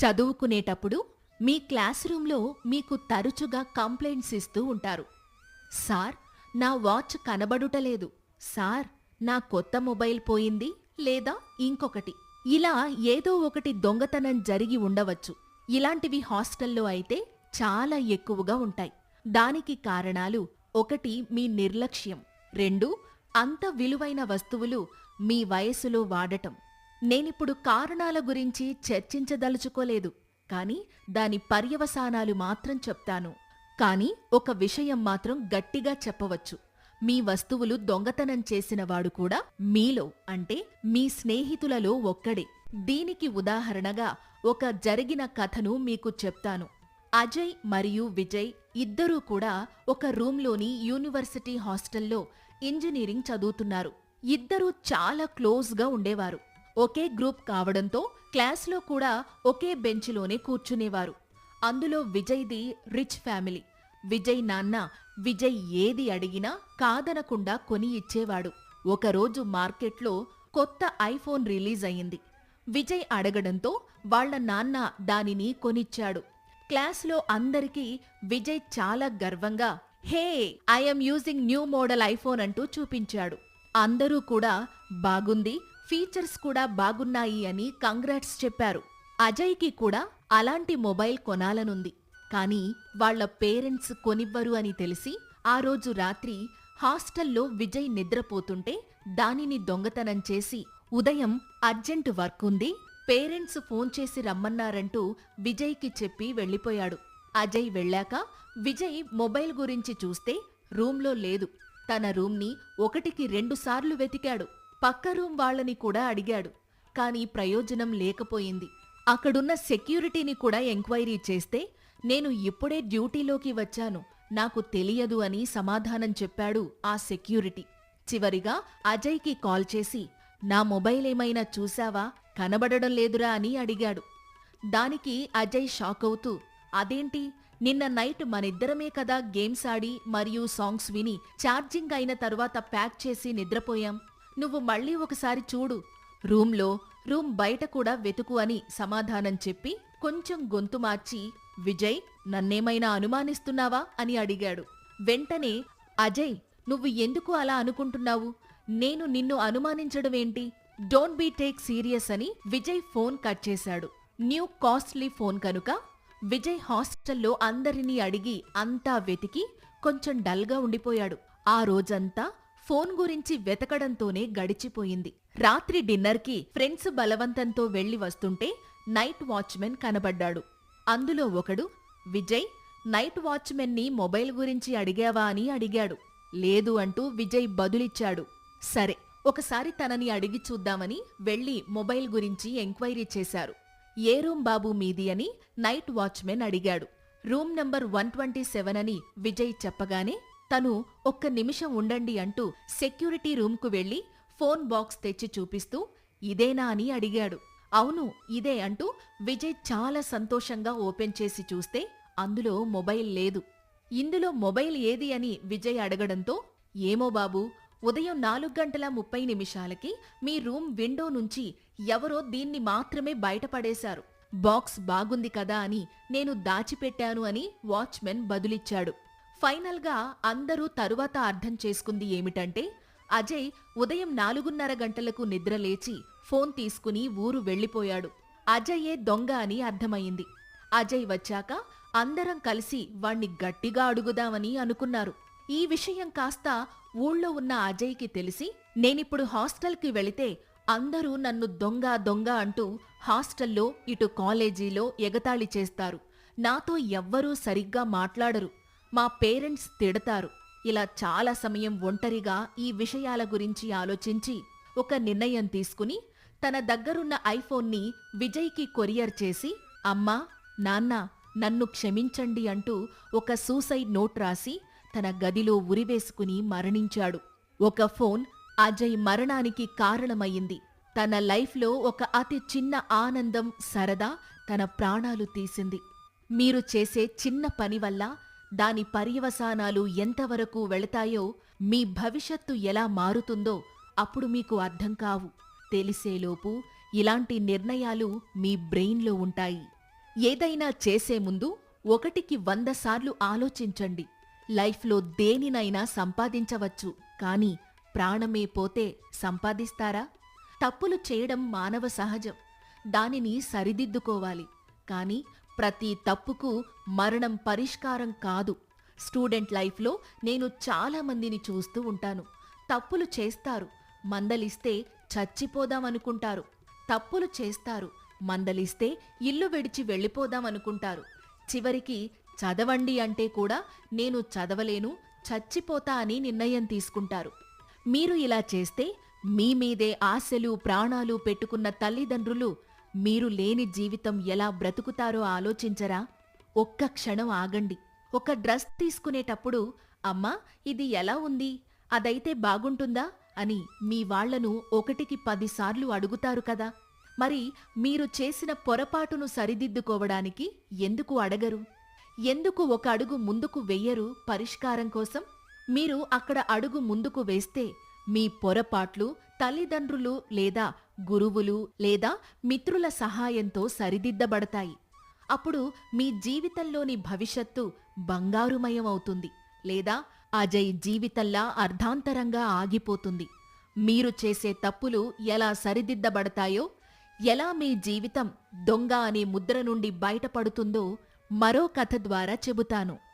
చదువుకునేటప్పుడు మీ క్లాస్ రూంలో మీకు తరచుగా కంప్లైంట్స్ ఇస్తూ ఉంటారు. సార్ నా వాచ్ కనబడుటలేదు. సార్ నా కొత్త మొబైల్ పోయింది లేదా ఇంకొకటి. ఇలా ఏదో ఒకటి దొంగతనం జరిగి ఉండవచ్చు. ఇలాంటివి హాస్టల్లో అయితే చాలా ఎక్కువగా ఉంటాయి. దానికి కారణాలు ఒకటి మీ నిర్లక్ష్యం. రెండు అంత విలువైన వస్తువులు మీ వయసులో వాడటం. నేనిప్పుడు కారణాల గురించి చర్చించదలుచుకోలేదు కానీ దాని పర్యవసానాలు మాత్రం చెప్తాను. కానీ ఒక విషయం మాత్రం గట్టిగా చెప్పవచ్చు. మీ వస్తువులు దొంగతనం చేసినవాడు కూడా మీలో అంటే మీ స్నేహితులలో ఒక్కడే. దీనికి ఉదాహరణగా ఒక జరిగిన కథను మీకు చెప్తాను. అజయ్ మరియు విజయ్ ఇద్దరూ కూడా ఒక రూంలోని యూనివర్సిటీ హాస్టల్లో ఇంజనీరింగ్ చదువుతున్నారు. ఇద్దరూ చాలా క్లోజ్గా ఉండేవారు. ఒకే గ్రూప్ కావడంతో క్లాస్లో కూడా ఒకే బెంచ్లోనే కూర్చునేవారు. అందులో విజయ్ది రిచ్ ఫ్యామిలీ. విజయ్ నాన్న విజయ్ ఏది అడిగినా కాదనకుండా కొని ఇచ్చేవాడు. ఒకరోజు మార్కెట్లో కొత్త ఐఫోన్ రిలీజ్ అయింది విజయ్ అడగడంతో వాళ్ళ నాన్న దానిని కొనిచ్చాడు. క్లాస్లో అందరికీ విజయ్ చాలా గర్వంగా hey I'm using new model iPhone అంటూ చూపించాడు. అందరూ కూడా బాగుంది ఫీచర్స్ కూడా బాగున్నాయి అని కంగ్రాట్స్ చెప్పారు. అజయ్కి కూడా అలాంటి మొబైల్ కొనాలనుంది. కానీ వాళ్ళ పేరెంట్స్ కొనివ్వరు అని తెలిసి ఆ రోజు రాత్రి హాస్టల్లో విజయ్ నిద్రపోతుంటే దానిని దొంగతనం చేసి ఉదయం అర్జెంట్ వర్క్ ఉంది పేరెంట్స్ ఫోన్ చేసి రమ్మన్నారంటూ విజయ్కి చెప్పి వెళ్ళిపోయాడు. అజయ్ వెళ్ళాక విజయ్ మొబైల్ గురించి చూస్తే రూంలో లేదు. తన రూమ్ని ఒకటికి రెండుసార్లు వెతికాడు. పక్క రూమ్ వాళ్ళని కూడా అడిగాడు. కానీ ప్రయోజనం లేకపోయింది. అక్కడున్న సెక్యూరిటీని కూడా ఎంక్వైరీ చేస్తే నేను ఇప్పుడే డ్యూటీలోకి వచ్చాను. నాకు తెలియదు అని సమాధానం చెప్పాడు ఆ సెక్యూరిటీ. చివరిగా అజయ్కి కాల్ చేసి నా మొబైల్ ఏమైనా చూశావా? కనబడడం లేదురా అని అడిగాడు. దానికి అజయ్ షాక్ అవుతూ అదేంటి? నిన్న నైట్ మనిద్దరమే కదా గేమ్స్ ఆడి మరియు సాంగ్స్ విని ఛార్జింగ్ అయిన తరువాత ప్యాక్ చేసి నిద్రపోయాం. నువ్వు మళ్ళీ ఒకసారి చూడు. రూంలో రూమ్ బయట కూడా వెతుకు అని సమాధానం చెప్పి కొంచెం గొంతు మార్చి విజయ్ నన్నేమైనా అనుమానిస్తున్నావా? అని అడిగాడు. వెంటనే అజయ్ నువ్వు ఎందుకు అలా అనుకుంటున్నావు? నేను నిన్ను అనుమానించడమేంటి డోంట్ బీ టేక్ సీరియస్ అని విజయ్ ఫోన్ కట్ చేశాడు. న్యూ కాస్ట్లీ ఫోన్ కనుక? విజయ్ హాస్టల్లో అందరినీ అడిగి అంతా వెతికి కొంచెం డల్గా ఉండిపోయాడు. ఆ రోజంతా ఫోన్ గురించి వెతకడంతోనే గడిచిపోయింది. రాత్రి డిన్నర్కి ఫ్రెండ్స్ బలవంతంతో వెళ్ళి వస్తుంటే నైట్ వాచ్మెన్ కనబడ్డాడు. అందులో ఒకడు విజయ్ నైట్ వాచ్మెన్ని మొబైల్ గురించి అడిగావా? అని అడిగాడు. లేదు అంటూ విజయ్ బదులిచ్చాడు. సరే ఒకసారి తనని అడిగి చూద్దామని వెళ్ళి మొబైల్ గురించి ఎంక్వైరీ చేశారు. ఏ రూమ్ బాబు మీది? అని నైట్ వాచ్మెన్ అడిగాడు. Room number one twenty seven అని విజయ్ చెప్పగానే తను ఒక్క నిమిషం ఉండండి అంటూ సెక్యూరిటీ రూమ్కు వెళ్ళి ఫోన్ బాక్స్ తెచ్చి చూపిస్తూ ఇదేనా అని అడిగాడు. అవును ఇదే అంటూ విజయ్ చాలా సంతోషంగా ఓపెన్ చేసి చూస్తే అందులో మొబైల్ లేదు. ఇందులో మొబైల్ ఏది అని విజయ్ అడగడంతో ఏమో బాబు ఉదయం నాలుగు గంటల ముప్పై నిమిషాలకి మీ రూమ్ విండో నుంచి ఎవరో దీన్ని మాత్రమే బయటపడేశారు. బాక్స్ బాగుంది కదా అని నేను దాచిపెట్టాను అని వాచ్మెన్ బదులిచ్చాడు. ఫైనల్గా అందరూ తరువాత అర్థం చేసుకుంది ఏమిటంటే అజయ్ ఉదయం నాలుగున్నర గంటలకు నిద్రలేచి ఫోన్ తీసుకుని ఊరు వెళ్ళిపోయాడు. అజయ్యే దొంగ అని అర్థమయింది అజయ్ వచ్చాక అందరం కలిసి వాణ్ణి గట్టిగా అడుగుదామని అనుకున్నారు. ఈ విషయం కాస్త ఊళ్ళో ఉన్న అజయ్కి తెలిసి నేనిప్పుడు హాస్టల్కి వెళితే అందరూ నన్ను దొంగ దొంగ అంటూ హాస్టల్లో ఇటు కాలేజీలో ఎగతాళి చేస్తారు. నాతో ఎవ్వరూ సరిగ్గా మాట్లాడరు. మా పేరెంట్స్ తిడతారు. ఇలా చాలా సమయం ఒంటరిగా ఈ విషయాల గురించి ఆలోచించి ఒక నిర్ణయం తీసుకుని తన దగ్గరున్న ఐఫోన్ని విజయ్కి కొరియర్ చేసి అమ్మా నాన్న నన్ను క్షమించండి అంటూ ఒక సూసైడ్ నోట్ రాసి తన గదిలో ఉరివేసుకుని మరణించాడు. ఒక ఫోన్ అజయ్ మరణానికి కారణమయ్యింది తన లైఫ్లో ఒక అతి చిన్న ఆనందం సరదా తన ప్రాణాలు తీసింది. మీరు చేసే చిన్న పని వల్ల దాని పర్యవసానాలు ఎంతవరకు వెళతాయో మీ భవిష్యత్తు ఎలా మారుతుందో అప్పుడు మీకు అర్థం కావు. తెలిసేలోపు ఇలాంటి నిర్ణయాలు మీ బ్రెయిన్లో ఉంటాయి. ఏదైనా చేసే ముందు ఒకటికి వంద సార్లు ఆలోచించండి. లైఫ్లో దేనినైనా సంపాదించవచ్చు కానీ ప్రాణమే పోతే సంపాదిస్తారా? తప్పులు చేయడం మానవ సహజం. దానిని సరిదిద్దుకోవాలి. కానీ ప్రతి తప్పుకు మరణం పరిష్కారం కాదు. స్టూడెంట్ లైఫ్లో నేను చాలా మందిని చూస్తూ ఉంటాను. తప్పులు చేస్తారు. మందలిస్తే చచ్చిపోదామనుకుంటారు తప్పులు చేస్తారు. మందలిస్తే ఇల్లు విడిచి వెళ్ళిపోదామనుకుంటారు చివరికి చదవండి అంటే కూడా నేను చదవలేను చచ్చిపోతా అని నిర్ణయం తీసుకుంటారు. మీరు ఇలా చేస్తే మీ మీదే ఆశలు ప్రాణాలు పెట్టుకున్న తల్లిదండ్రులు మీరు లేని జీవితం ఎలా బ్రతుకుతారో ఆలోచించరా? ఒక్క క్షణం ఆగండి. ఒక డ్రెస్ తీసుకునేటప్పుడు అమ్మా ఇది ఎలా ఉంది? అదైతే బాగుంటుందా? అని మీ వాళ్ళను ఒకటికి పదిసార్లు అడుగుతారు కదా. మరి మీరు చేసిన పొరపాటును సరిదిద్దుకోవడానికి ఎందుకు అడగరు? ఎందుకు ఒక అడుగు ముందుకు వెయ్యరు పరిష్కారం కోసం? మీరు అక్కడ అడుగు ముందుకు వేస్తే మీ పొరపాట్లు తల్లిదండ్రులు లేదా గురువులు లేదా మిత్రుల సహాయంతో సరిదిద్దబడతాయి. అప్పుడు మీ జీవితంలోని భవిష్యత్తు బంగారుమయం అవుతుంది లేదా అజయ్ జీవితంలా అర్ధాంతరంగా ఆగిపోతుంది. మీరు చేసే తప్పులు ఎలా సరిదిద్దబడతాయో ఎలా మీ జీవితం దొంగ అనే ముద్ర నుండి బయటపడుతుందో మరో కథ ద్వారా చెబుతాను.